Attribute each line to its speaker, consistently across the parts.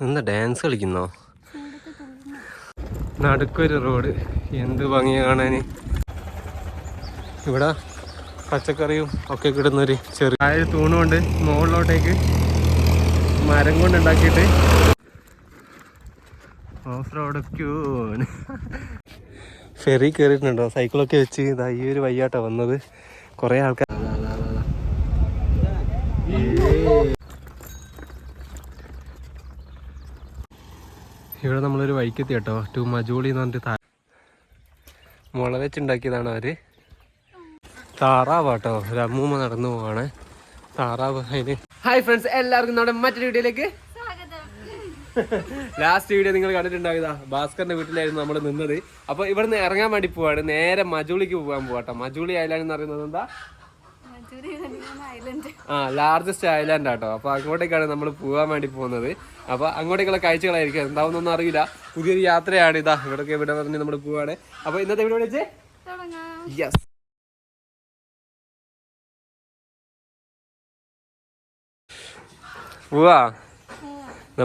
Speaker 1: എന്താ dance കളിക്കുന്നോ? നടുക്കൊരു road എന്ത് ഭംഗി കാണാന്. ഇവിടെ പച്ചക്കറിയും ഒക്കെ കിട്ടുന്നൊരു ചെറിയ ആ ഒരു തൂണുകൊണ്ട് മുകളിലോട്ടേക്ക് മരം കൊണ്ട് ഉണ്ടാക്കിയിട്ട് ഓഫ് റോഡ് ഫെറി കയറിയിട്ടുണ്ടോ സൈക്കിളൊക്കെ വെച്ച് ഇതാ ഈ ഒരു വയ്യാട്ടാ വന്നത്. കുറേ ആൾക്കാർ ഇവിടെ നമ്മളൊരു വഴിക്കെത്തി കേട്ടോ. ടു മജൂളി എന്ന് പറഞ്ഞിട്ട് താഴെ മുള വെച്ചുണ്ടാക്കിയതാണ് അവർ. താറാവ് കേട്ടോ. ഒരു അമ്മൂമ്മ നടന്നു പോവാണ്. താറാവ് അതിന്. ഹായ് ഫ്രണ്ട്സ് എല്ലാവർക്കും നമ്മുടെ മറ്റൊരു വീഡിയോയിലേക്ക് ലാസ്റ്റ് വീഡിയോ നിങ്ങൾ കണ്ടിട്ടുണ്ടായതാ ഭാസ്കറിന്റെ വീട്ടിലായിരുന്നു നമ്മൾ നിന്നത്. അപ്പൊ ഇവിടുന്ന് ഇറങ്ങാൻ വേണ്ടി പോവാണ്. നേരെ മജൂളിക്ക് പോകാൻ പോവാട്ടോ മജൂളി ഐലാൻഡ് എന്ന് പറയുന്നത് എന്താ? ആ ലാർജസ്റ്റ് ഐലാൻഡ് ആട്ടോ. അപ്പൊ അങ്ങോട്ടേക്കാണ് നമ്മൾ പോകാൻ വേണ്ടി പോകുന്നത്. അപ്പൊ അങ്ങോട്ടേക്കുള്ള കാഴ്ചകളായിരിക്കും. എന്താവുന്നൊന്നും അറിയില്ല. പുതിയൊരു യാത്രയാണ് ഇതാ. ഇവിടൊക്കെ ഇവിടെ പറഞ്ഞ് നമ്മൾ പോവാണ്. അപ്പൊ ഇന്നത്തെ ഇവിടെ വിളിച്ചേ യെസ് പോവാ.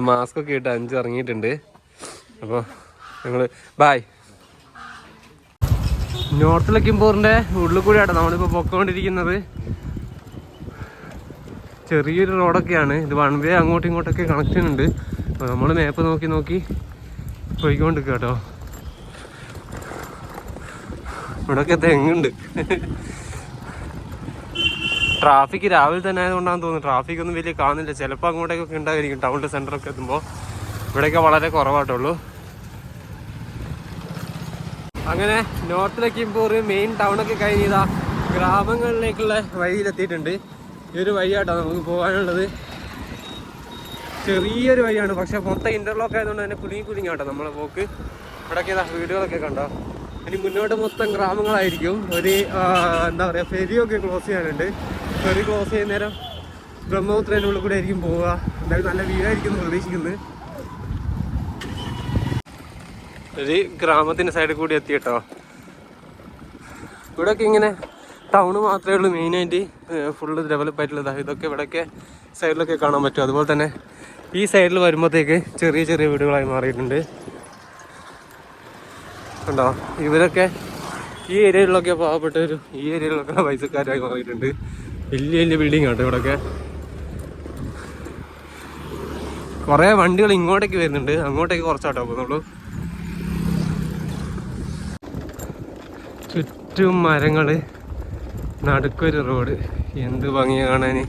Speaker 1: മാസ്ക് ഒക്കെ ഇട്ട് അഞ്ച് ഇറങ്ങിയിട്ടുണ്ട്. അപ്പോൾ ഞങ്ങൾ ബായ് നോർത്ത് ലക്കിംപൂറിന്റെ ഉള്ളിൽ കൂടിയാട്ടോ നമ്മളിപ്പോൾ പൊക്കോണ്ടിരിക്കുന്നത്. ചെറിയൊരു റോഡൊക്കെയാണ്. ഇത് വൺ വേ അങ്ങോട്ടും ഇങ്ങോട്ടൊക്കെ കണക്ഷൻ ഉണ്ട് അപ്പോൾ നമ്മൾ മാപ്പ് നോക്കി നോക്കി പോയിക്കൊണ്ടിരിക്കുക കേട്ടോ ഇവിടെയൊക്കെ തെങ്ങുണ്ട്. ട്രാഫിക് രാവിലെ തന്നെ ആയതുകൊണ്ടാണെന്ന് തോന്നുന്നു. ട്രാഫിക് ഒന്നും വലിയ കാണുന്നില്ല. ചിലപ്പോൾ അങ്ങോട്ടേക്കൊക്കെ ഉണ്ടായിരിക്കും ടൗണിന്റെ സെന്ററൊക്കെ എത്തുമ്പോൾ ഇവിടെയൊക്കെ വളരെ കുറവായിട്ടുള്ളൂ അങ്ങനെ നോർത്ത് ലക്കിംപൂർ മെയിൻ ടൗണൊക്കെ കഴിഞ്ഞതാ ഗ്രാമങ്ങളിലേക്കുള്ള വഴിയിലെത്തിയിട്ടുണ്ട്. ഈ ഒരു വഴിയാട്ടോ നമുക്ക് പോകാനുള്ളത്. ചെറിയൊരു വഴിയാണ് പക്ഷെ മൊത്തം ഇന്റർലോക്ക് ആയതുകൊണ്ട് തന്നെ കുലുങ്ങി കുലുങ്ങിയാട്ടോ നമ്മളെ പോക്ക്. ഇവിടെയൊക്കെ വീടുകളൊക്കെ കണ്ടോ? ഇനി മുന്നോട്ട് മൊത്തം ഗ്രാമങ്ങളായിരിക്കും. ഒരു എന്താ പറയുക ഫെരിയൊക്കെ ക്ലോസ് ചെയ്യാനുണ്ട്. ഫെറി ക്ലോസ് ചെയ്യുന്ന നേരം ബ്രഹ്മപുത്രേന്റെ ഉള്ളിൽ കൂടെ ആയിരിക്കും പോവുക. എന്തായാലും നല്ല എന്ന് പ്രതീക്ഷിക്കുന്നത് ഒരു ഗ്രാമത്തിന്റെ സൈഡിൽ കൂടി എത്തി കേട്ടോ ഇവിടെയൊക്കെ ഇങ്ങനെ ടൗണ് മാത്രമേ ഉള്ളൂ മെയിനായിട്ട്. ഫുള്ള് ഡെവലപ്പ് ആയിട്ടുള്ളതാണ് ഇതൊക്കെ ഇവിടെയൊക്കെ സൈഡിലൊക്കെ കാണാൻ പറ്റും. അതുപോലെ തന്നെ ഈ സൈഡിൽ വരുമ്പോഴത്തേക്ക് ചെറിയ ചെറിയ വീടുകളായി മാറിയിട്ടുണ്ട്. കണ്ടോ? ഇവരൊക്കെ ഈ ഏരിയയിലൊക്കെ പാവപ്പെട്ടവരും ഈ ഏരിയയിലൊക്കെ പൈസക്കാരായി മാറിയിട്ടുണ്ട്. വലിയ വലിയ ബിൽഡിംഗ് ആട്ടോ ഇവിടെയൊക്കെ കുറേ വണ്ടികൾ ഇങ്ങോട്ടേക്ക് വരുന്നുണ്ട്. അങ്ങോട്ടേക്ക് കുറച്ചാട്ടോ പോകുന്നുള്ളൂ. ചുറ്റും മരങ്ങൾ. നടുക്കൊരു റോഡ് എന്ത് ഭംഗിയാണ് കാണാന്.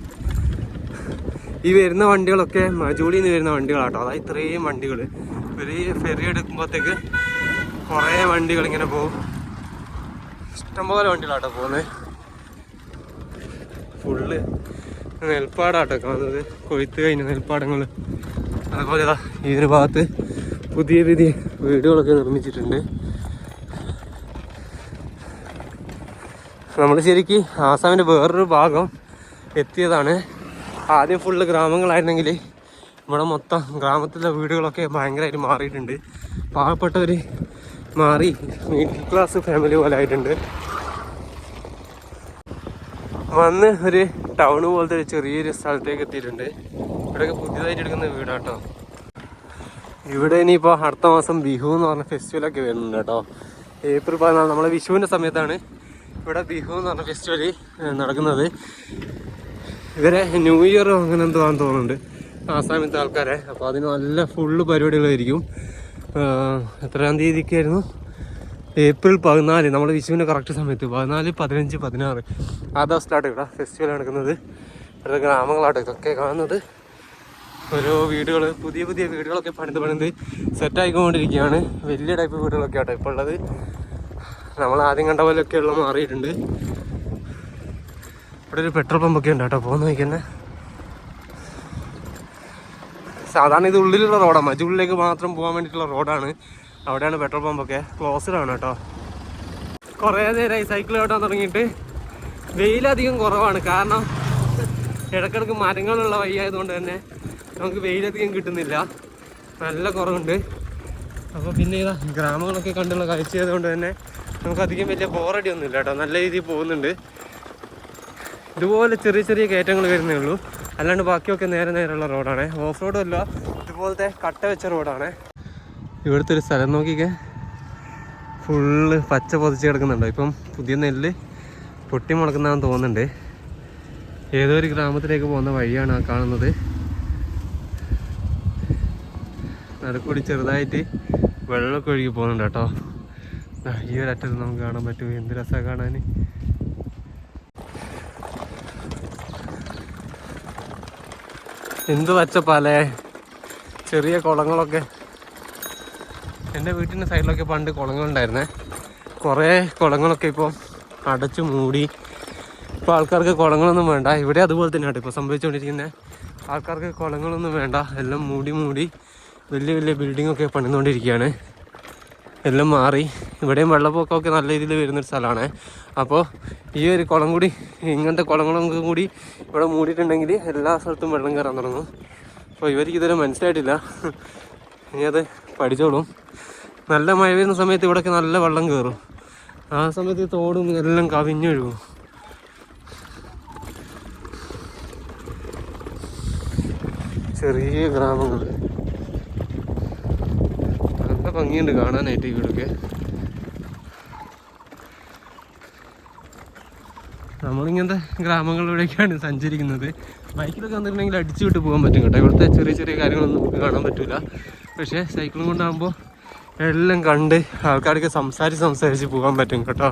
Speaker 1: ഈ വരുന്ന വണ്ടികളൊക്കെ മജൂളിയിൽ നിന്ന് വരുന്ന വണ്ടികളാട്ടോ. അതാ ഇത്രയും വണ്ടികൾ ഒരു ഫെറി എടുക്കുമ്പോഴത്തേക്ക് കുറേ വണ്ടികൾ ഇങ്ങനെ പോകും ഇഷ്ടംപോലെ വണ്ടികളാട്ടോ പോകുന്നത് ഫുള്ള് നെൽപ്പാടാട്ടോ കാണുന്നത്. കൊയ്ത്ത് കഴിഞ്ഞ നെൽപ്പാടങ്ങൾ അതുപോലെ ഇതാ ഈ ഒരു ഭാഗത്ത് പുതിയ പുതിയ വീടുകളൊക്കെ നിർമ്മിച്ചിട്ടുണ്ട്. നമ്മൾ ശരിക്കും ആസാമിന്റെ വേറൊരു ഭാഗം എത്തിയതാണ്. ആദ്യം ഫുള്ള് ഗ്രാമങ്ങളായിരുന്നെങ്കിൽ ഇവിടെ മൊത്തം ഗ്രാമത്തിലെ വീടുകളൊക്കെ ഭയങ്കരമായിട്ട് മാറിയിട്ടുണ്ട്. പാവപ്പെട്ടവർ മാറി മിഡിൽ ക്ലാസ് ഫാമിലി പോലെ ആയിട്ടുണ്ട്. വന്ന് ഒരു ടൗൺ പോലത്തെ ഒരു ചെറിയൊരു സ്ഥലത്തേക്ക് എത്തിയിട്ടുണ്ട്. ഇവിടെയൊക്കെ പുതിയതായിട്ട് എടുക്കുന്ന വീടാട്ടോ. ഇവിടെ ഇനിയിപ്പോൾ അടുത്ത മാസം ബിഹു എന്ന് പറഞ്ഞ ഫെസ്റ്റിവലൊക്കെ വരുന്നുണ്ട് കേട്ടോ. ഏപ്രിൽ പതിനാല് നമ്മളെ വിഷുവിന്റെ സമയത്താണ് ഇവിടെ ബിഹു എന്ന് പറഞ്ഞ ഫെസ്റ്റിവൽ നടക്കുന്നത്. ഇവരെ ന്യൂ ഇയർ അങ്ങനെ എന്തോ ആണെന്ന് തോന്നുന്നുണ്ട്. ആസാമിലത്തെ ആൾക്കാരെ. അപ്പോൾ അതിന് നല്ല ഫുള്ള് പരിപാടികളായിരിക്കും. എത്രാം തീയതിക്കായിരുന്നു? ഏപ്രിൽ പതിനാല്. നമ്മൾ വിഷുവിന്റെ കറക്റ്റ് സമയത്ത്. പതിനാല് പതിനഞ്ച് പതിനാറ്. ആ ദിവസത്തിലാട്ടോ ഇവിടെ ഫെസ്റ്റിവൽ നടക്കുന്നത്. ഇവിടുത്തെ ഗ്രാമങ്ങളാട്ടോ ഇതൊക്കെ കാണുന്നത്. ഓരോ വീടുകൾ പുതിയ പുതിയ വീടുകളൊക്കെ പണിത് പണിത് സെറ്റായിക്കൊണ്ടിരിക്കുകയാണ് വലിയ ടൈപ്പ് വീടുകളൊക്കെ ആട്ടോ ഇപ്പോൾ ഉള്ളത്. നമ്മൾ ആദ്യം കണ്ട പോലെയൊക്കെ ഉള്ള മാറിയിട്ടുണ്ട്. ഇവിടെ ഒരു പെട്രോൾ പമ്പൊക്കെ ഉണ്ട് കേട്ടോ പോകുന്ന വഴിക്ക് സാധാരണ ഇത് ഉള്ളിലുള്ള റോഡാണ്. മജുള്ളിലേക്ക് മാത്രം പോകാൻ വേണ്ടിയിട്ടുള്ള റോഡാണ്. അവിടെയാണ് പെട്രോൾ പമ്പൊക്കെ ക്ലോസ്ഡ് ആണ് കേട്ടോ. കുറേ നേരമായി സൈക്കിൾ ഓട്ടാൻ തുടങ്ങിയിട്ട് വെയിലധികം കുറവാണ്. കാരണം ഇടക്കിടക്ക് മരങ്ങളുള്ള വഴിയായതുകൊണ്ട് തന്നെ നമുക്ക് വെയിലധികം കിട്ടുന്നില്ല. നല്ല കുറവുണ്ട്. അപ്പോൾ പിന്നെ ഇതാ ഗ്രാമങ്ങളൊക്കെ കണ്ടുള്ള കാഴ്ച ആയതുകൊണ്ട് തന്നെ നമുക്ക് അധികം വലിയ ബോറടി ഒന്നും ഇല്ല കേട്ടോ. നല്ല രീതിയിൽ പോകുന്നുണ്ട്. ഇതുപോലെ ചെറിയ ചെറിയ കയറ്റങ്ങൾ വരുന്നേ ഉള്ളൂ. അല്ലാണ്ട് ബാക്കിയൊക്കെ നേരെ നേരെയുള്ള റോഡാണ്. ഓഫ് റോഡും അല്ല ഇതുപോലത്തെ കട്ട വെച്ച റോഡാണ്. ഇവിടുത്തെ ഒരു സ്ഥലം നോക്കിക്കേ. ഫുള്ള് പച്ച പൊതിച്ച് കിടക്കുന്നുണ്ടോ. ഇപ്പം പുതിയ നെല്ല് പൊട്ടി മുളക്കുന്നതാണെന്ന് തോന്നുന്നുണ്ട്. ഏതോ ഒരു ഗ്രാമത്തിലേക്ക് പോകുന്ന വഴിയാണ് ആ കാണുന്നത്. നടുക്കൂടി ചെറുതായിട്ട് വെള്ളമൊക്കെ ഒഴുകി പോകുന്നുണ്ട് കേട്ടോ. ഈ ഒരു അറ്റത്ത് നമുക്ക് കാണാൻ പറ്റും. എന്ത് രസമാണ് കാണാൻ എന്ത് പച്ചപ്പാലേ. ചെറിയ കുളങ്ങളൊക്കെ. എന്റെ വീട്ടിന്റെ സൈഡിലൊക്കെ പണ്ട് കുളങ്ങളുണ്ടായിരുന്നേ. കുറേ കുളങ്ങളൊക്കെ ഇപ്പോൾ അടച്ചു മൂടി. ഇപ്പോൾ ആൾക്കാർക്ക് കുളങ്ങളൊന്നും വേണ്ട. ഇവിടെ അതുപോലെ തന്നെയാണ് ഇപ്പോൾ സംഭവിച്ചുകൊണ്ടിരിക്കുന്നത്. ആൾക്കാർക്ക് കുളങ്ങളൊന്നും വേണ്ട. എല്ലാം മൂടി മൂടി വലിയ വലിയ ബിൽഡിങ്ങൊക്കെ പണിതുകൊണ്ടിരിക്കുകയാണ്. എല്ലാം മാറി. ഇവിടെയും വെള്ളപ്പൊക്കമൊക്കെ നല്ല രീതിയിൽ വരുന്നൊരു സ്ഥലമാണ്. അപ്പോൾ ഈ ഒരു കുളം കൂടി ഇങ്ങനത്തെ കുളങ്ങളൊക്കെ കൂടി ഇവിടെ മൂടിയിട്ടുണ്ടെങ്കിൽ എല്ലാ സ്ഥലത്തും വെള്ളം കയറാൻ തുടങ്ങും. അപ്പോൾ ഇവർക്ക് ഇതുവരെ മനസ്സിലായിട്ടില്ല. ഇനി അത് പഠിച്ചോളും. നല്ല മഴ വരുന്ന സമയത്ത് ഇവിടെയൊക്കെ നല്ല വെള്ളം കയറും. ആ സമയത്ത് തോടും എല്ലാം കവിഞ്ഞൊഴുകും ചെറിയ ഗ്രാമങ്ങൾ. നല്ല ഭംഗിയുണ്ട് കാണാനായിട്ട് ഈ നമ്മളിങ്ങനത്തെ ഗ്രാമങ്ങളിലൂടെയൊക്കെയാണ് സഞ്ചരിക്കുന്നത്. ബൈക്കിലൊക്കെ വന്നിട്ടുണ്ടെങ്കിൽ അടിച്ചു വിട്ട് പോകാൻ പറ്റും കേട്ടോ. ഇവിടുത്തെ ചെറിയ ചെറിയ കാര്യങ്ങളൊന്നും നമുക്ക് കാണാൻ പറ്റില്ല പക്ഷേ സൈക്കിളും കൊണ്ടാകുമ്പോൾ എല്ലാം കണ്ട് ആൾക്കാർക്ക് സംസാരിച്ച് സംസാരിച്ച് പോകാൻ പറ്റും കേട്ടോ.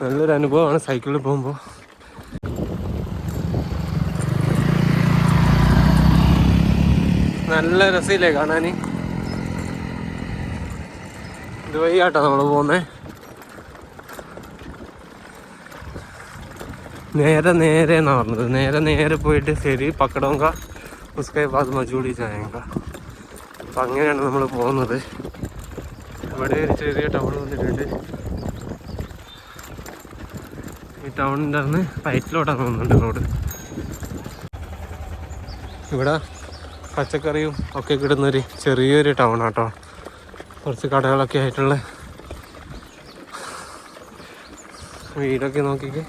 Speaker 1: നല്ലൊരു അനുഭവമാണ് സൈക്കിളിൽ പോകുമ്പോൾ നല്ല രസമില്ലേ കാണാൻ ഇതുവഴി കേട്ടോ നമ്മൾ പോകുന്നത് നേരെ നേരെ എന്നാ പറഞ്ഞത് നേരെ നേരെ പോയിട്ട് ശരി പക്കടോങ്ക ഉസ്കൈ ബാദ് മജൂടി ചായങ്ക അപ്പം അങ്ങനെയാണ് നമ്മൾ പോകുന്നത്. ഇവിടെ ഒരു ചെറിയ ടൗൺ വന്നിട്ടുണ്ട്. ഈ ടൗണിന്റെ അന്ന് റൈറ്റിലോട്ടാണ് വന്നിട്ട് റോഡ് ഇവിടെ പച്ചക്കറിയും ഒക്കെ കിട്ടുന്നൊരു ചെറിയൊരു ടൗൺ ആട്ടോ കുറച്ച് കടകളൊക്കെ ആയിട്ടുള്ള വീടൊക്കെ നോക്കിക്ക്.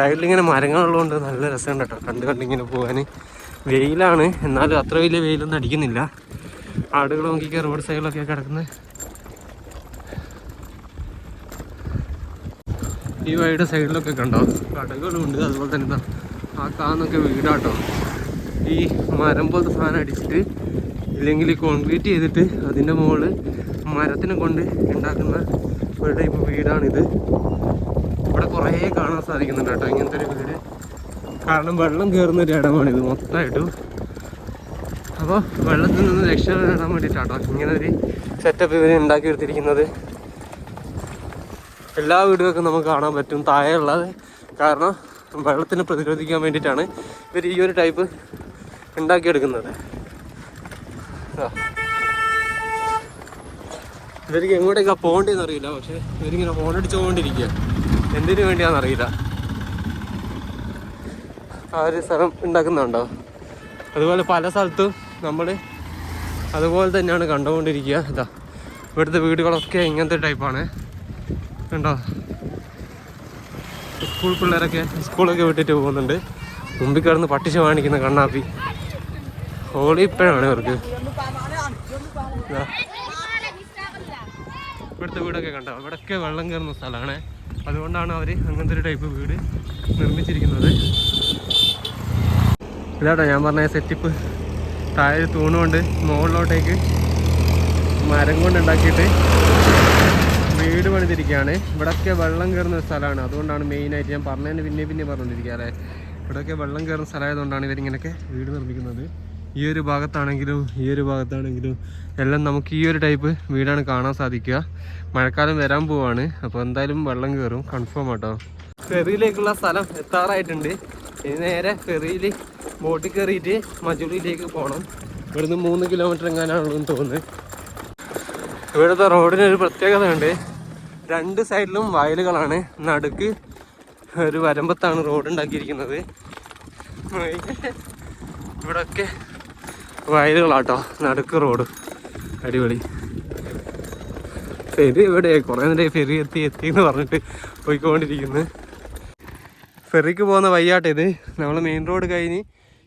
Speaker 1: സൈഡിൽ ഇങ്ങനെ മരങ്ങളുള്ളതുകൊണ്ട് നല്ല രസമുണ്ട് കേട്ടോ. കണ്ട് കണ്ടിങ്ങനെ പോകാൻ വെയിലാണ്. എന്നാലും അത്ര വലിയ വെയിലൊന്നും അടിക്കുന്നില്ല. ആടുകൾ നോക്കിക്ക റോഡ് സൈഡിലൊക്കെ കിടക്കുന്നത് ഈ വഴിയുടെ സൈഡിലൊക്കെ കണ്ടോ? കടകളുണ്ട്. അതുപോലെ തന്നെ ആ കാന്നൊക്കെ വീടാട്ടോ. ഈ മരം പോലത്തെ സാധനം അടിച്ചിട്ട് ഇല്ലെങ്കിൽ കോൺക്രീറ്റ് ചെയ്തിട്ട് അതിന്റെ മുകളിൽ മരത്തിനെ കൊണ്ട് ഉണ്ടാക്കുന്ന ഒരു ടൈപ്പ് വീടാണിത്. ഇവിടെ കുറേ കാണാൻ സാധിക്കുന്നുണ്ട് കേട്ടോ. ഇങ്ങനത്തെ ഒരു വീട്. കാരണം വെള്ളം കയറുന്ന ഒരു ഇടമാണിത് മൊത്തമായിട്ടും. അപ്പോൾ വെള്ളത്തിൽ നിന്ന് രക്ഷ നേടാൻ വേണ്ടിയിട്ടാട്ടോ ഇങ്ങനെ ഒരു സെറ്റപ്പ് ഇവർ ഉണ്ടാക്കി ഉണ്ടാക്കിയെടുത്തിരിക്കുന്നത് എല്ലാ വീടുകൾക്കും നമുക്ക് കാണാൻ പറ്റും താഴെയുള്ളത്. കാരണം വെള്ളത്തിന് പ്രതിരോധിക്കാൻ വേണ്ടിയിട്ടാണ് ഇവർ ഈ ഒരു ടൈപ്പ് ഉണ്ടാക്കിയെടുക്കുന്നത്. ഇവർക്ക് എങ്ങോട്ടേക്കാണ് പോകേണ്ടതെന്ന് അറിയില്ല. പക്ഷെ ഇവരിങ്ങനെ ഫോൺ അടിച്ചുകൊണ്ടിരിക്കുക എന്തിനു വേണ്ടിയാണെന്നറിയില്ല ആ ഒരു സ്ഥലം ഉണ്ടാക്കുന്നുണ്ടോ? അതുപോലെ പല സ്ഥലത്തും നമ്മൾ അതുപോലെ തന്നെയാണ് കണ്ടുകൊണ്ടിരിക്കുക. ഇതാ ഇവിടുത്തെ വീടുകളൊക്കെ ഇങ്ങനത്തെ ടൈപ്പാണ് കണ്ടോ? സ്കൂൾ പിള്ളേരൊക്കെ സ്കൂളൊക്കെ വിട്ടിട്ട് പോകുന്നുണ്ട്. മുമ്പിൽ കിടന്ന് പട്ടിശ കാണിക്കുന്ന കണ്ണാപ്പി. ഹോളി ഇപ്പോഴാണ് ഇവർക്ക്. ഇവിടുത്തെ വീടൊക്കെ കണ്ടോ? ഇവിടൊക്കെ വെള്ളം കയറുന്ന സ്ഥലമാണ്. അതുകൊണ്ടാണ് അവർ അങ്ങനത്തെ ഒരു ടൈപ്പ് വീട് നിർമ്മിച്ചിരിക്കുന്നത്. ഇതാട്ടോ ഞാൻ പറഞ്ഞ സെറ്റിപ്പ് താഴെ തൂണുകൊണ്ട് മുകളിലോട്ടേക്ക് മരം കൊണ്ടുണ്ടാക്കിയിട്ട് വീട് പണിതിരിക്കുകയാണ്. ഇവിടെയൊക്കെ വെള്ളം കയറുന്ന സ്ഥലമാണ്. അതുകൊണ്ടാണ് മെയിനായിട്ട് ഞാൻ പറഞ്ഞതിന് പിന്നെ പിന്നെ പറഞ്ഞുകൊണ്ടിരിക്കുക അല്ലേ? ഇവിടെയൊക്കെ വെള്ളം കയറുന്ന സ്ഥലമായതുകൊണ്ടാണ് ഇവരിങ്ങനെയൊക്കെ വീട് നിർമ്മിക്കുന്നത്. ഈ ഒരു ഭാഗത്താണെങ്കിലും ഈ ഒരു ഭാഗത്താണെങ്കിലും എല്ലാം നമുക്ക് ഈ ഒരു ടൈപ്പ് വീടാണ് കാണാൻ സാധിക്കുക. മഴക്കാലം വരാൻ പോവാണ്. അപ്പോൾ എന്തായാലും വെള്ളം കയറും കൺഫേം ആട്ടോ. ഫെറിയിലേക്കുള്ള സ്ഥലം എത്താറായിട്ടുണ്ട്. ഇനി നേരെ ഫെറിയിൽ ബോട്ടിൽ കയറിയിട്ട് മജുളിയിലേക്ക് പോകണം ഇവിടുന്ന് മൂന്ന് കിലോമീറ്റർ എങ്ങാനാണെന്ന് തോന്നുന്നു. ഇവിടുത്തെ റോഡിന് ഒരു പ്രത്യേകതയുണ്ട്. രണ്ട് സൈഡിലും വയലുകളാണ്. നടുക്ക് ഒരു വരമ്പത്താണ് റോഡ് ഉണ്ടാക്കിയിരിക്കുന്നത്. ഇവിടൊക്കെ വയലുകളാട്ടോ. നടുക്ക് റോഡ്. അടിപൊളി. ഫെറി ഇവിടെ കുറേ നേരം ഫെറി എത്തി എത്തി എന്ന് പറഞ്ഞിട്ട് പോയിക്കൊണ്ടിരിക്കുന്നു. ഫെറിക്ക് പോകുന്ന വയ്യാട്ടെ ഇത്. നമ്മൾ മെയിൻ റോഡ് കഴിഞ്ഞ്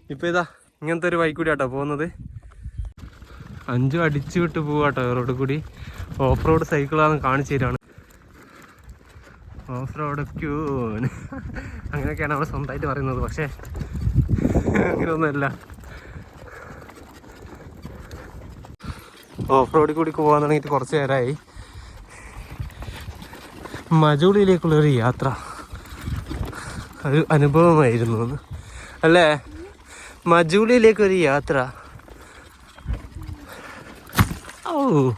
Speaker 1: ഇപ്പോൾ ഇതാ ഇങ്ങനത്തെ ഒരു വഴി പോകുന്നത്. അഞ്ചും അടിച്ചു വിട്ട് പോവാട്ടോ റോഡ് കൂടി. ഓഫ് റോഡ് സൈക്കിളാണ് കാണിച്ചു തരാണ്. Off road queen. അങ്ങനെയൊക്കെയാണ് നമ്മൾ സ്വന്തമായിട്ട് പറയുന്നത്. പക്ഷേ അങ്ങനെയൊന്നുമല്ല. ഓഫ് റോഡിൽ കൂടി പോകാൻ തുടങ്ങിയിട്ട് കുറച്ച് നേരമായി. മജൂളിയിലേക്കുള്ളൊരു യാത്ര. ഒരു അനുഭവമായിരുന്നു എന്ന്. അല്ലേ? മജൂളിയിലേക്കൊരു യാത്ര. ഓ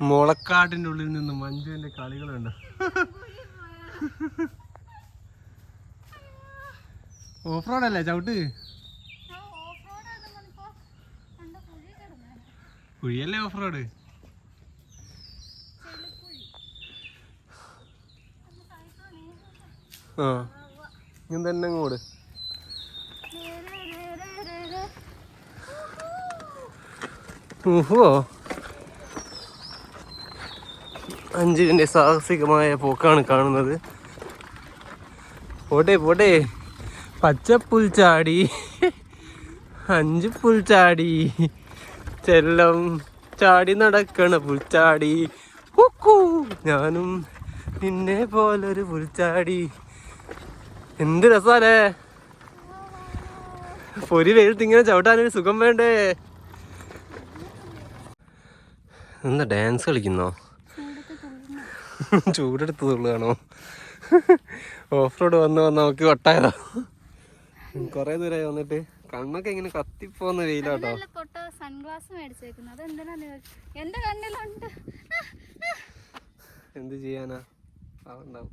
Speaker 1: മുളക്കാടിന്റെ ഉള്ളിൽ നിന്ന് മഞ്ജുവിന്റെ കളികളുണ്ട്. ഓഫ് റോഡ് അല്ലേ ചവിട്ട്? കുഴിയല്ലേ ഓഫ് റോഡ് ആ ഇങ്ങനെ തന്നെ അങ്ങോട്ട് ഓഹോ അഞ്ചുവിന്റെ സാഹസികമായ പോക്കാണ് കാണുന്നത്. പോട്ടെ പോട്ടെ. പച്ചപ്പുൽ ചാടി അഞ്ച് പുൽച്ചാടി ചാടി ചെല്ലം ചാടി നടക്കണ പുൽച്ചാടി. ഞാനും നിന്നെ പോലൊരു പുൽച്ചാടി. എന്ത് രസാലേ? പൊരി വെയിലത്ത് ഇങ്ങനെ ചവിട്ടാനൊരു സുഖം വേണ്ടേ? എന്താ ഡാൻസ് കളിക്കുന്നോ? ചൂടെടുത്ത് തുള്ളുകയാണോ ഓഫ് റോഡ് വന്ന് വന്ന് നമുക്ക് വട്ടായതാ കൊറേ ദൂരമായി വന്നിട്ട്. കണ്ണൊക്കെ ഇങ്ങനെ കത്തിപ്പോന്ന വെയിലാട്ടോ.
Speaker 2: പൊട്ട സൺഗ്ലാസ് മേടിച്ചേക്കുന്നത് ചോദിച്ചു എന്റെ കണ്ണിലുണ്ട്.
Speaker 1: എന്ത് ചെയ്യാനാ? അതുണ്ടാവും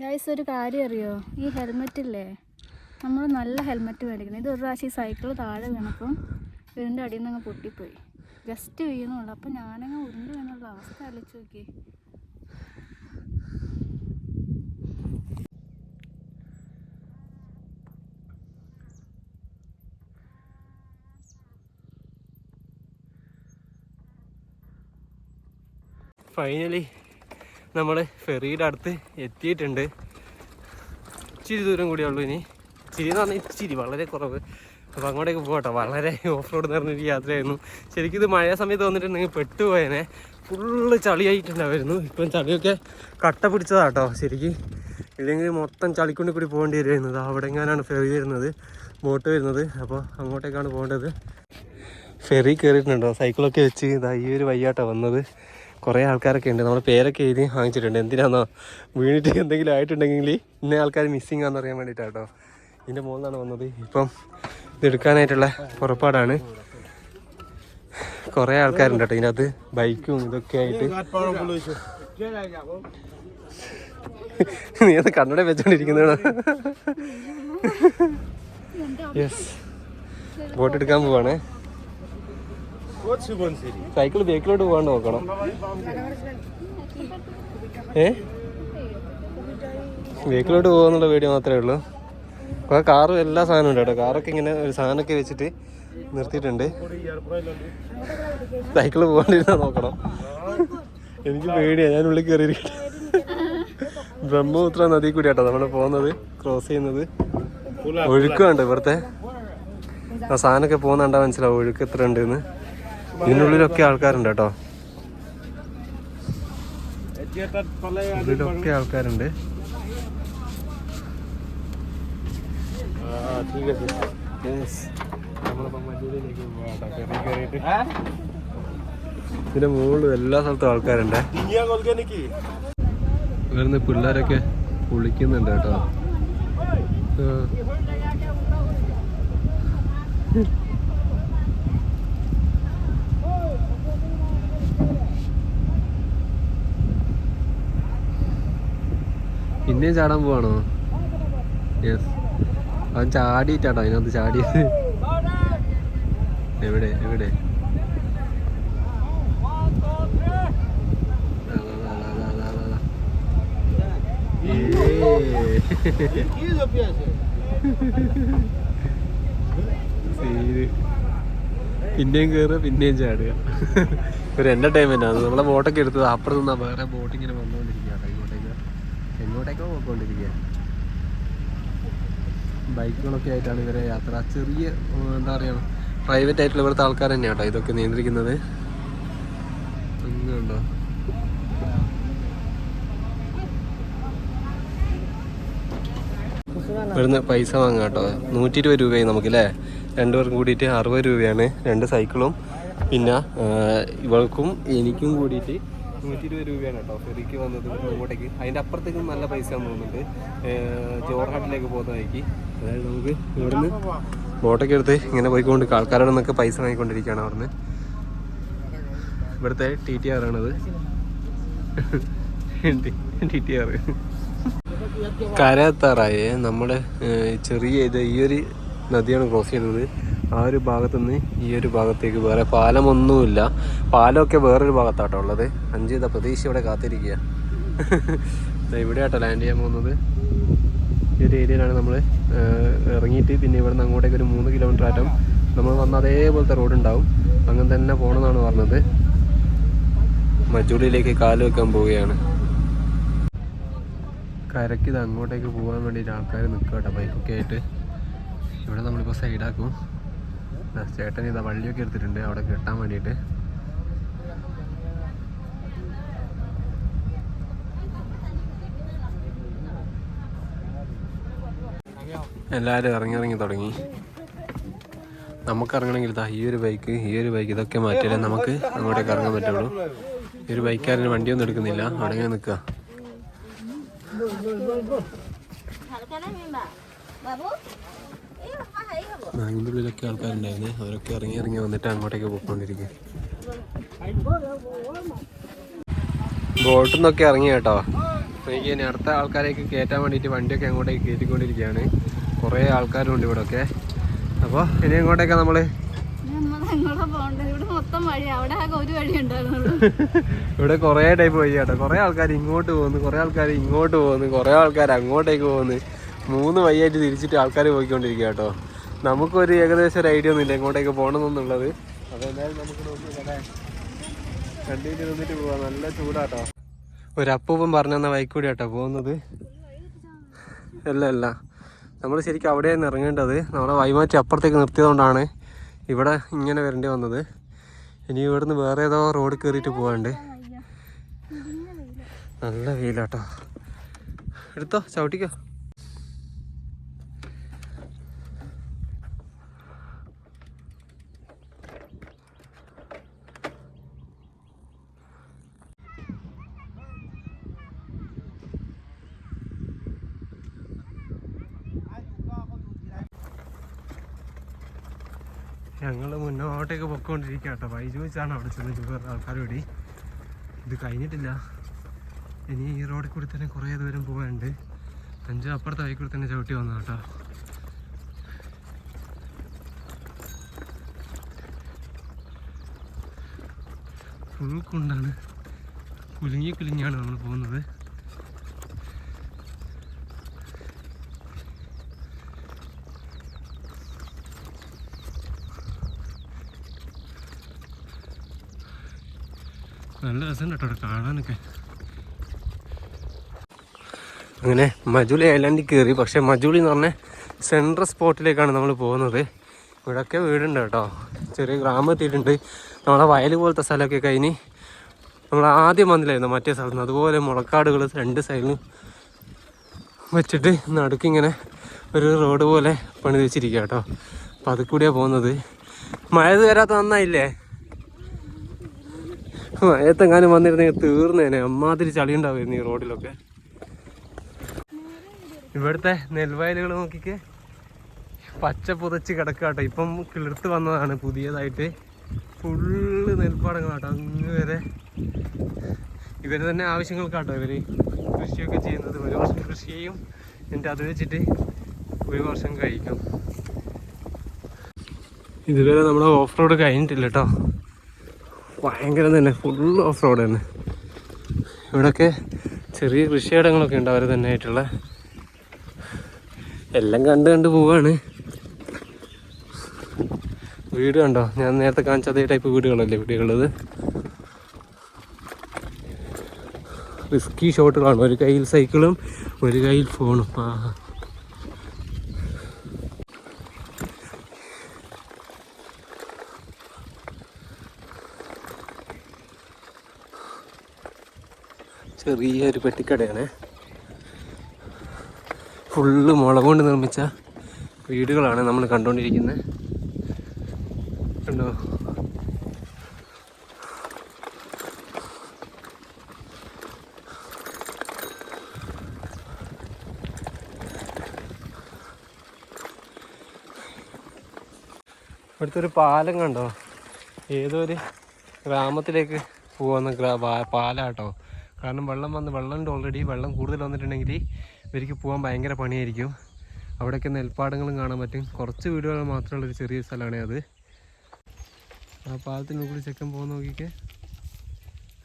Speaker 2: ഗൈസ് ഒരു കാര്യം അറിയോ? ഈ ഹെൽമെറ്റ് ഇല്ലേ? നമ്മൾ നല്ല ഹെൽമെറ്റ് മേടിക്കണം ഇത് ഒരു പ്രാവശ്യം ഈ സൈക്കിൾ താഴെ വീണപ്പം വീടിന്റെ അടിയിൽ നിന്ന് അങ്ങ് പൊട്ടിപ്പോയി. ജസ്റ്റ് വീണുള്ളൂ അപ്പം ഞാനങ്ങ് ഉരുണ്ട് വീണുള്ള അവസ്ഥ ആലോചിച്ച് നോക്കി
Speaker 1: ഫൈനലി നമ്മൾ ഫെറിയുടെ അടുത്ത് എത്തിയിട്ടുണ്ട്. ഇച്ചിരി ദൂരം കൂടിയേ ഉള്ളൂ ഇനി. ഇച്ചിരി എന്ന് പറഞ്ഞാൽ ഇച്ചിരി വളരെ കുറവ്. അപ്പോൾ അങ്ങോട്ടേക്ക് പോകട്ടോ. വളരെ ഓഫ് റോഡ് നിറഞ്ഞൊരു യാത്രയായിരുന്നു. ശരിക്കും ഇത് മഴ സമയത്ത് വന്നിട്ടുണ്ടെങ്കിൽ പെട്ടുപോയനെ. ഫുള്ള് ചളിയായിട്ടുണ്ടായിരുന്നു. ഇപ്പം ചളിയൊക്കെ കട്ട പിടിച്ചതാട്ടോ ശരിക്കും. ഇല്ലെങ്കിൽ മൊത്തം ചളിക്കൊണ്ടി കൂടി പോകേണ്ടി വരുന്നത് അവിടെ എങ്ങാനാണ് ഫെറി വരുന്നത്. ബോട്ട് വരുന്നത്. അപ്പോൾ അങ്ങോട്ടേക്കാണ് പോകേണ്ടത്. ഫെറി കയറിയിട്ടുണ്ടോ സൈക്കിളൊക്കെ വെച്ച് ഇതാ ഈ ഒരു വയ്യാട്ടോ വന്നത്. കുറേ ആൾക്കാരൊക്കെ ഉണ്ട്. നമ്മുടെ പേരൊക്കെ എഴുതി വാങ്ങിച്ചിട്ടുണ്ട്. എന്തിനാന്നോ? വീണിട്ട് എന്തെങ്കിലും ആയിട്ടുണ്ടെങ്കിൽ ഇന്ന ആൾക്കാർ മിസ്സിങ് ആണെന്ന് അറിയാൻ വേണ്ടിയിട്ടാട്ടോ ഇതിന്റെ മുകളിലാണ് വന്നത്. ഇപ്പം ഇതെടുക്കാനായിട്ടുള്ള പുറപ്പാടാണ്. കുറേ ആൾക്കാരുണ്ട് കേട്ടോ ഇതിനകത്ത് ബൈക്കും ഇതൊക്കെ ആയിട്ട്. നീ അത് കണ്ണട വെച്ചോണ്ടിരിക്കുന്നതാണ്? യെസ് ബോട്ട് എടുക്കാൻ പോവാണേ. സൈക്കിൾ ബേക്കിലോട്ട് പോകാൻ നോക്കണം. ഏ? ബേക്കിലോട്ട് പോകാന്നുള്ള പേടി മാത്രമേ ഉള്ളൂ. കുറെ കാറും എല്ലാ സാധനവും ഉണ്ട് കേട്ടോ. കാറൊക്കെ ഇങ്ങനെ ഒരു സാധനമൊക്കെ വെച്ചിട്ട് നിർത്തിയിട്ടുണ്ട്. സൈക്കിൾ പോകാണ്ടിരുന്നാ നോക്കണം. എനിക്ക് പേടിയാണ് ഞാൻ ഉള്ളിൽ കയറിയിരിക്കട്ടെ. ബ്രഹ്മപുത്ര നദി കൂടി കേട്ടോ നമ്മൾ പോകുന്നത് ക്രോസ് ചെയ്യുന്നത്. ഒഴുക്കുണ്ട് ഇവിടുത്തെ? ആ സാധനമൊക്കെ പോകുന്നുണ്ടാ മനസ്സിലാവും? ഒഴുക്ക് എത്ര ഉണ്ടെന്ന്. ഇതിനുള്ളിലൊക്കെ ആൾക്കാരുണ്ട് കേട്ടോ. ഇതിലൊക്കെ ആൾക്കാരുണ്ട്. ഇതിന്റെ മുകളിൽ എല്ലാ സ്ഥലത്തും ആൾക്കാരുണ്ട്. ഇവിടുന്ന് പിള്ളേരൊക്കെ കുളിക്കുന്നുണ്ട് കേട്ടോ. പിന്നെയും ചാടാൻ പോവാണോ? യെസ് അവൻ ചാടിയിട്ടാട്ടോ അതിനകത്ത് ചാടിയത്. എവിടെ എവിടെ. പിന്നെയും കയറുക പിന്നെയും ചാടുക. ഒരു എന്റർടൈൻമെന്റ് ആണ്. നമ്മളെ ബോട്ടൊക്കെ എടുത്തത് അപ്പുറത്ത് നിന്നാ വേറെ ബോട്ട് ഇങ്ങനെ വന്നുകൊണ്ടിരിക്കുക ഇങ്ങോട്ടേക്ക് എങ്ങോട്ടേക്കോ പോയിക്കൊണ്ടിരിക്കുക ബൈക്കുകളൊക്കെ ആയിട്ടാണ് ഇവരെ യാത്ര. ചെറിയ എന്താ പറയുക പ്രൈവറ്റ് ആയിട്ടുള്ള ഇവിടുത്തെ ആൾക്കാർ തന്നെയാണ് കേട്ടോ ഇതൊക്കെ നിയന്ത്രിക്കുന്നത്. ഒന്നുണ്ടോ ഇവിടുന്ന് പൈസ വാങ്ങാം കേട്ടോ. നൂറ്റി ഇരുപത് രൂപയായി നമുക്കല്ലേ? രണ്ടുപേർക്കും കൂടിയിട്ട് അറുപത് രൂപയാണ്. രണ്ട് സൈക്കിളും. പിന്നെ ഇവൾക്കും എനിക്കും കൂടിയിട്ട് നൂറ്റി ഇരുപത് രൂപയാണ് കേട്ടോ. ഫെറിക്ക് വന്നത് അങ്ങോട്ടേക്ക് അതിന്റെ അപ്പുറത്തേക്കും നല്ല പൈസ തോന്നുന്നുണ്ട്. ഏ, ജോർഹാട്ടിലേക്ക് പോകുന്ന വഴിക്ക്. അതായത് നമുക്ക് ഇവിടുന്ന് ബോട്ടൊക്കെ എടുത്ത് ഇങ്ങനെ പോയിക്കൊണ്ട് ആൾക്കാരോട് നിന്നൊക്കെ പൈസ വാങ്ങിക്കൊണ്ടിരിക്കുകയാണ് അവിടുന്ന്. ഇവിടുത്തെ ടി ടി ആറാണത് ടി ടി ആറ് കരത്താറായേ നമ്മുടെ ചെറിയ ഇത് ഈ ഒരു നദിയാണ് ക്രോസ് ചെയ്യുന്നത്. ആ ഒരു ഭാഗത്തു നിന്ന് ഈ ഒരു ഭാഗത്തേക്ക് വേറെ പാലമൊന്നുമില്ല. പാലമൊക്കെ വേറൊരു ഭാഗത്താട്ടോ ഉള്ളത്. അഞ്ച് പ്രതീക്ഷ ഇവിടെ കാത്തിരിക്കുക. ഇവിടെയാട്ടോ ലാൻഡ് ചെയ്യാൻ പോകുന്നത്. ഈ ഒരു ഏരിയയിലാണ് നമ്മൾ ഇറങ്ങിയിട്ട് പിന്നെ ഇവിടെ നിന്ന് അങ്ങോട്ടേക്ക് ഒരു മൂന്ന് കിലോമീറ്റർ ആറ്റം നമ്മൾ വന്ന അതേപോലത്തെ റോഡ് ഉണ്ടാവും. അങ്ങനെ തന്നെ പോകണമെന്നാണ് പറഞ്ഞത്. മജൂളിയിലേക്ക് കാൽ വെക്കാൻ പോവുകയാണ്. കരക്കിത് അങ്ങോട്ടേക്ക് പോകാൻ വേണ്ടിയിട്ട് ആൾക്കാർ നിൽക്കുക കേട്ടോ ബൈക്കൊക്കെ ആയിട്ട്. ഇവിടെ നമ്മളിപ്പോൾ സൈഡാക്കും ചേട്ടൻ ഇതാ വള്ളിയൊക്കെ എടുത്തിട്ടുണ്ട്. അവിടെ കെട്ടാൻ വേണ്ടിയിട്ട്. എല്ലാവരും ഇറങ്ങി ഇറങ്ങി തുടങ്ങി. നമുക്ക് ഇറങ്ങണമെങ്കിൽ ഇതാ ഈ ഒരു ബൈക്ക് ഈ ഒരു ബൈക്ക് ഇതൊക്കെ മാറ്റിയാലേ നമുക്ക് അങ്ങോട്ടേക്ക് ഇറങ്ങാൻ പറ്റുള്ളൂ. ഈ ഒരു ബൈക്കാരന് വണ്ടിയൊന്നും എടുക്കുന്നില്ല. അവിടെ ഇങ്ങനെ നിൽക്കുക. അതിന്റെ ഉള്ളിലൊക്കെ ആൾക്കാരുണ്ടായിരുന്നു. അവരൊക്കെ ഇറങ്ങി ഇറങ്ങി വന്നിട്ട് അങ്ങോട്ടേക്ക് പോയിക്കൊണ്ടിരിക്കുക ബോട്ടിൽ നിന്നൊക്കെ ഇറങ്ങി കേട്ടോ. എനിക്ക് ഇനി അടുത്ത ആൾക്കാരേക്ക് കയറ്റാൻ വേണ്ടിയിട്ട് വണ്ടിയൊക്കെ അങ്ങോട്ടേക്ക് കയറ്റിക്കൊണ്ടിരിക്കുകയാണ്. കുറേ ആൾക്കാരുണ്ട് ഇവിടെ ഒക്കെ അപ്പോൾ ഇനി അങ്ങോട്ടേക്കാണ് നമ്മൾ
Speaker 2: ഇവിടെ
Speaker 1: കുറേ ടൈപ്പ് വഴി കേട്ടോ. കുറേ ആൾക്കാർ ഇങ്ങോട്ട് പോകുന്നു കുറേ ആൾക്കാർ ഇങ്ങോട്ട് പോകുന്നു കുറേ ആൾക്കാർ അങ്ങോട്ടേക്ക് പോകുന്നു. മൂന്ന് വഴിയായിട്ട് തിരിച്ചിട്ട് ആൾക്കാർ പോയിക്കൊണ്ടിരിക്കുക കേട്ടോ. നമുക്കൊരു ഏകദേശം ഒരു ഐഡിയ ഒന്നുമില്ല എങ്ങോട്ടേക്ക് പോകണമെന്നുള്ളത്. അതെന്തായാലും നമുക്ക് കണ്ടിട്ട് നിന്നിട്ട് പോവാം. നല്ല ചൂടാട്ടോ. ഒരപ്പൂപ്പം പറഞ്ഞു തന്ന ബൈക്ക് കൂടി കേട്ടോ പോകുന്നത്. അല്ല അല്ല. നമ്മൾ ശരിക്കും അവിടെയാണ് ഇറങ്ങേണ്ടത്. നമ്മളെ വൈമാറ്റി അപ്പുറത്തേക്ക് നിർത്തിയതുകൊണ്ടാണ് ഇവിടെ ഇങ്ങനെ വരേണ്ടി വന്നത്. ഇനി ഇവിടുന്ന് വേറെ ഏതോ റോഡ് കയറിയിട്ട് പോകാണ്ട് നല്ല വെയിലാട്ടോ. എടുത്തോ ചവിട്ടിക്കോ. ഞങ്ങൾ മുന്നോട്ടേക്ക് പൊക്കോണ്ടിരിക്കുക കേട്ടോ വൈ വെച്ചാണ് അവിടെ ചെന്ന് വേറെ ആൾക്കാർ വേണ്ടി ഇത് കഴിഞ്ഞിട്ടില്ല. ഇനി ഈ റോഡിൽ കൂടി തന്നെ കുറേ ദൂരം പോകാനുണ്ട്. അഞ്ച് അപ്പുറത്തെ വഴി കൂടി തന്നെ ചവിട്ടി വന്നു കേട്ടോ ഫുൾ കൊണ്ടാണ്. കുലുങ്ങി കുലുങ്ങിയാണ് നമ്മൾ പോകുന്നത്. നല്ല രസമുണ്ട് കേട്ടോ കാണാനൊക്കെ. അങ്ങനെ മജുളി ഐലാൻഡിൽ കയറി. പക്ഷെ മജുളി എന്ന് പറഞ്ഞ സെൻട്രൽ സ്പോട്ടിലേക്കാണ് നമ്മൾ പോകുന്നത്. ഇവിടെയൊക്കെ വീടുണ്ട് കേട്ടോ. ചെറിയ ഗ്രാമം എത്തിയിട്ടുണ്ട്. നമ്മളെ വയൽ പോലത്തെ സ്ഥലമൊക്കെ കഴിഞ്ഞ് നമ്മൾ ആദ്യം വന്നില്ലായിരുന്നു മറ്റേ സ്ഥലത്ത് നിന്ന്. അതുപോലെ മുളക്കാടുകൾ രണ്ട് സൈഡിലും വെച്ചിട്ട് നടുക്കിങ്ങനെ ഒരു റോഡ് പോലെ പണിത് വെച്ചിരിക്കുക കേട്ടോ. അപ്പം അതിൽ കൂടിയാണ് പോകുന്നത്. മഴ വരാത്ത നന്നായില്ലേ? മഴത്തെങ്ങാനും വന്നിരുന്നെങ്കിൽ തീർന്നേനെ. അമ്മാതിരി ചളി ഉണ്ടാവുമായിരുന്നു ഈ റോഡിലൊക്കെ. ഇവിടുത്തെ നെൽവയലുകൾ നോക്കിക്ക്. പച്ച പുതച്ച് കിടക്കാട്ടോ. ഇപ്പം കിളിർത്ത് വന്നതാണ് പുതിയതായിട്ട്. ഫുള്ള് നെൽപ്പാടങ്ങളാട്ടോ. അങ്ങ് വരെ. ഇവർ തന്നെ ആവശ്യങ്ങൾക്കാട്ടോ ഇവർ കൃഷിയൊക്കെ ചെയ്യുന്നത്. ഒരു വർഷം കൃഷി ചെയ്യും. എന്നിട്ട് അത് വെച്ചിട്ട് ഒരു വർഷം കഴിക്കും. ഇതുവരെ നമ്മുടെ ഓഫ് റോഡ് കഴിഞ്ഞിട്ടില്ല കേട്ടോ. ഭയങ്കര തന്നെ. ഫുൾ ഓഫ് റോഡ് തന്നെ. ഇവിടെയൊക്കെ ചെറിയ കൃഷിയിടങ്ങളൊക്കെ ഉണ്ട്. അവർ തന്നെ ആയിട്ടുള്ള എല്ലാം കണ്ട് കണ്ട് പോവാണ്. വീട് കണ്ടോ? ഞാൻ നേരത്തെ കാണിച്ച അതേ ടൈപ്പ് വീടുകളല്ലേ ഇവിടെയുള്ളത് റിസ്കി ഷോട്ടുകളാണ് ഒരു കയ്യിൽ സൈക്കിളും ഒരു കയ്യിൽ ഫോണും ആ ചെറിയൊരു പെട്ടിക്കടയാണ്. ഫുള്ള് മുളക് കൊണ്ട് നിർമ്മിച്ച വീടുകളാണ് നമ്മൾ കണ്ടുകൊണ്ടിരിക്കുന്നത്. കണ്ടോ? അടുത്തൊരു പാലം കണ്ടോ? ഏതോ ഒരു ഗ്രാമത്തിലേക്ക് പോകുന്ന പാലാട്ടോ. കാരണം വെള്ളം വന്ന് വെള്ളമുണ്ട് ഓൾറെഡി വെള്ളം കൂടുതൽ വന്നിട്ടുണ്ടെങ്കിൽ ഇവർക്ക് പോകാൻ ഭയങ്കര പണിയായിരിക്കും. അവിടെയൊക്കെ നെൽപ്പാടങ്ങളും കാണാൻ പറ്റും. കുറച്ച് വീടുകൾ മാത്രമുള്ള ഒരു ചെറിയ സ്ഥലമാണ് അത്. ആ പാലത്തിനുള്ളിൽ ചെക്കൻ പോകാൻ നോക്കിക്കെ.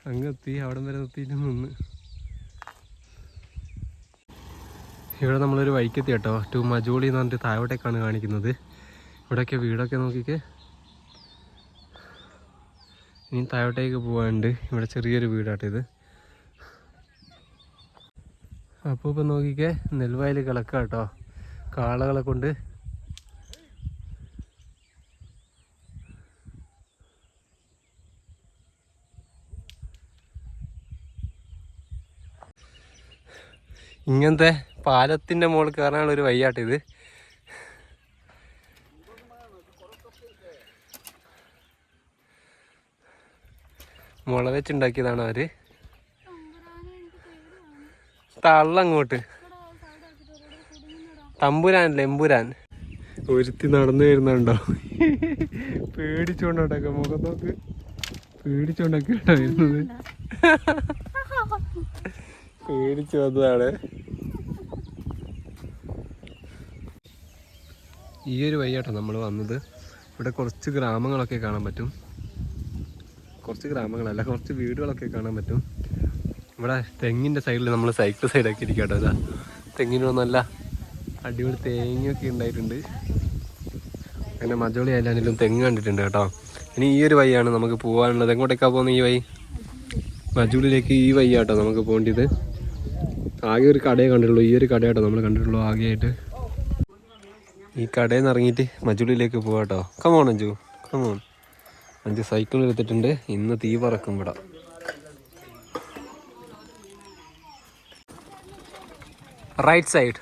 Speaker 1: അങ്ങ് എത്തി. അവിടം വരെ എത്തിയിട്ട് നിന്ന്. ഇവിടെ നമ്മളൊരു വൈക്കെത്തി കേട്ടോ. ടു മജോളി എന്ന് പറഞ്ഞിട്ട് താഴോട്ടേക്കാണ് കാണിക്കുന്നത്. ഇവിടെയൊക്കെ വീടൊക്കെ നോക്കിക്കെ. ഇനി താഴോട്ടേക്ക് പോകാനുണ്ട് ഇവിടെ ചെറിയൊരു വീടാട്ടോ ഇത്. അപ്പോൾ ഇപ്പം നോക്കിക്കേ നെൽവയൽ കിളക്കാം കേട്ടോ കാളകളെ കൊണ്ട്. ഇങ്ങനത്തെ പാലത്തിന്റെ മുകളിൽ കയറാനുള്ള ഒരു വയ്യാട്ടിത് മുള വെച്ചുണ്ടാക്കിയതാണ് അവർ. തള്ളങ്ങോട്ട്. തമ്പുരാനല്ലേ എമ്പുരാൻ ഒരുത്തി നടന്നു വരുന്നുണ്ടോ? പേടിച്ചോണ്ടോട്ടൊക്കെ മുഖം നോക്ക്. പേടിച്ചോണ്ടൊക്കെ കേട്ടോ വരുന്നത്. പേടിച്ചു വന്നതാണ്. ഈ ഒരു വഴിയാട്ടോ നമ്മൾ വന്നത്. ഇവിടെ കുറച്ച് ഗ്രാമങ്ങളൊക്കെ കാണാൻ പറ്റും. കുറച്ച് ഗ്രാമങ്ങളല്ല കുറച്ച് വീടുകളൊക്കെ കാണാൻ പറ്റും. ഇവിടെ തെങ്ങിന്റെ സൈഡിൽ നമ്മൾ സൈക്കിൾ സൈഡൊക്കെ ഇരിക്കും കേട്ടോ. ഇതാ തെങ്ങിന് നല്ല അടിപൊളി തേങ്ങയൊക്കെ ഉണ്ടായിട്ടുണ്ട്. അങ്ങനെ മജോളി ആയാലും തെങ്ങ് കണ്ടിട്ടുണ്ട് കേട്ടോ. ഇനി ഈ ഒരു വഴിയാണ് നമുക്ക് പോകാനുള്ളത് എങ്ങോട്ടേക്കാ പോകുന്നത് ഈ വഴി? മജൂളിലേക്ക് ഈ വഴി കേട്ടോ നമുക്ക് പോകേണ്ടത്. ആകെ ഒരു കടയെ കണ്ടിട്ടുള്ളൂ. ഈ ഒരു കടയാട്ടോ നമ്മൾ കണ്ടിട്ടുള്ളൂ ആകെയായിട്ട്. ഈ കടയിൽ നിന്ന് ഇറങ്ങിയിട്ട് മജുളിയിലേക്ക് പോവാട്ടോ come on Anju come on Anju cycle എടുത്തിട്ടുണ്ട്. ഇന്ന് തീ പറക്കും ഇവിടെ. റൈറ്റ് സൈഡ്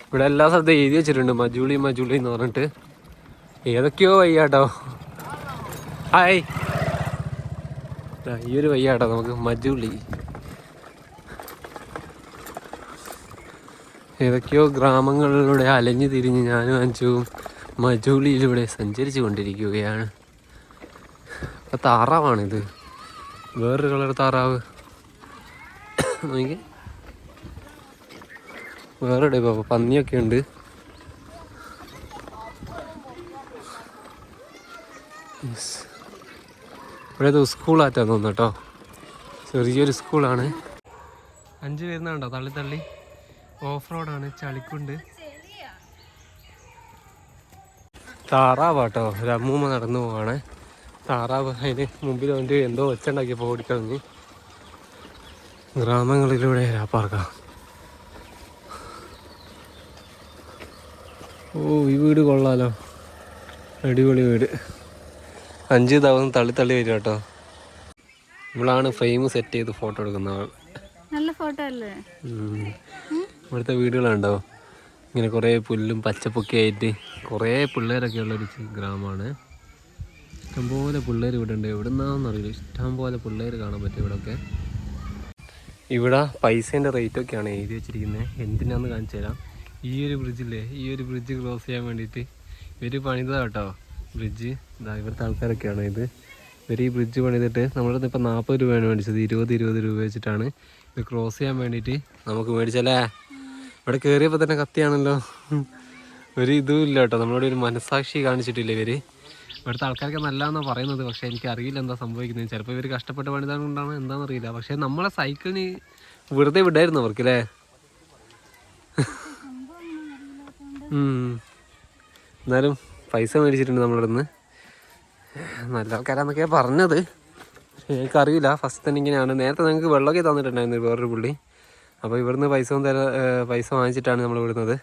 Speaker 1: ഇവിടെ എല്ലാ സ്ഥലത്തും എഴുതി വെച്ചിട്ടുണ്ട് മജുളി മജുളി എന്ന് പറഞ്ഞിട്ട്. ഏതൊക്കെയോ വയ്യാട്ടോ. ഹായ് ഈ ഒരു വയ്യാട്ടോ നമുക്ക് മജുളി. ഏതൊക്കെയോ ഗ്രാമങ്ങളിലൂടെ അലഞ്ഞു തിരിഞ്ഞ് ഞാനും അഞ്ചുവും മജുളിയിലൂടെ സഞ്ചരിച്ചു കൊണ്ടിരിക്കുകയാണ്. താറാവാണിത്. വേറൊരു കളർ താറാവ്. നോക്കി വേറെ ഇടയിൽ പന്നിയൊക്കെ ഉണ്ട്. ഇവിടെ ഇത് സ്കൂളാറ്റാ തോന്നുന്നു കേട്ടോ. ചെറിയൊരു സ്കൂളാണ്. അഞ്ച് വരുന്നുണ്ടോ തള്ളി തള്ളി. ഓഫ് റോഡാണ് ചളിക്കുണ്ട്. താറാവാട്ടോ ഒരു നടന്നു പോവാണ്. താറാവ് അതിന് മുമ്പിൽ വന്നിട്ട് എന്തോ വെച്ചുണ്ടാക്കിയപ്പോൾ പോടിക്കളഞ്ഞ്. ഗ്രാമങ്ങളിലൂടെ രാപ്പാർക്കാം ഓ ഈ വീട് കൊള്ളാലോ. അടിപൊളി വീട്. അഞ്ച് തവണ തള്ളി തള്ളി വരും കേട്ടോ. നമ്മളാണ് ഫ്രെയിം സെറ്റ് ചെയ്ത് ഫോട്ടോ എടുക്കുന്ന ആൾ.
Speaker 2: നല്ല ഫോട്ടോ അല്ലേ.
Speaker 1: ഇവിടുത്തെ വീടുകളുണ്ടോ? ഇങ്ങനെ കുറേ പുല്ലും പച്ചപ്പൊക്കെ ആയിട്ട് കുറേ പിള്ളേരൊക്കെ ഉള്ളൊരു ഒരു ഗ്രാമമാണ്. ഇഷ്ടംപോലെ പിള്ളേർ ഇവിടെ ഉണ്ട്. എവിടെ നിന്നാണെന്നറിയില്ല ഇഷ്ടംപോലെ പിള്ളേർ കാണാൻ പറ്റും ഇവിടെയൊക്കെ ഇവിടെ പൈസേന്റെ റേറ്റൊക്കെയാണ് എഴുതി വെച്ചിരിക്കുന്നത് എന്തിനാന്ന് കാണിച്ചു തരാം. ഈ ഒരു ബ്രിഡ്ജില്ലേ ഈ ഒരു ബ്രിഡ്ജ് ക്രോസ് ചെയ്യാൻ വേണ്ടിയിട്ട് ഇവർ പണിതാ കേട്ടോ. ബ്രിഡ്ജ് ഇതാ ഇവിടുത്തെ ആൾക്കാരൊക്കെയാണ് ഇത്. ഇവർ ഈ ബ്രിഡ്ജ് പണിതിട്ട് നമ്മുടെ ഇപ്പോൾ നാൽപ്പത് രൂപയാണ് മേടിച്ചത്. ഇരുപത് ഇരുപത് രൂപ വെച്ചിട്ടാണ് ഇത് ക്രോസ് ചെയ്യാൻ വേണ്ടിയിട്ട് നമുക്ക് മേടിച്ചല്ലേ ഇവിടെ കയറിയപ്പോൾ തന്നെ കത്തിയാണല്ലോ. ഒരു ഇതും ഇല്ല കേട്ടോ. നമ്മളോട് ഒരു മനസാക്ഷി കാണിച്ചിട്ടില്ല ഇവർ. ഇവിടുത്തെ ആൾക്കാരൊക്കെ നല്ലതാണെന്നാണ് പറയുന്നത്. പക്ഷേ എനിക്ക് അറിയില്ല എന്താ സംഭവിക്കുന്നത്. ചിലപ്പോൾ ഇവർ കഷ്ടപ്പെട്ട് പണിതാൻ കൊണ്ടാണ് എന്താണെന്നറിയില്ല പക്ഷേ നമ്മളെ സൈക്കിളിന് വെറുതെ വിടായിരുന്നു അവർക്ക് അല്ലേ. എന്നാലും പൈസ മേടിച്ചിട്ടുണ്ട് നിന്ന് നല്ല ആൾക്കാരാന്നൊക്കെയാണ് പറഞ്ഞത്. ഞങ്ങൾക്ക് അറിയില്ല ഫസ്റ്റ് തന്നെ ഇങ്ങനെയാണ്. നേരത്തെ ഞങ്ങൾക്ക് വെള്ളമൊക്കെ തന്നിട്ടുണ്ടായിരുന്നു വേറൊരു പുള്ളി. അപ്പോൾ ഇവിടുന്ന് പൈസ തരാ പൈസ വാങ്ങിച്ചിട്ടാണ് നമ്മൾ വിടുന്നത്.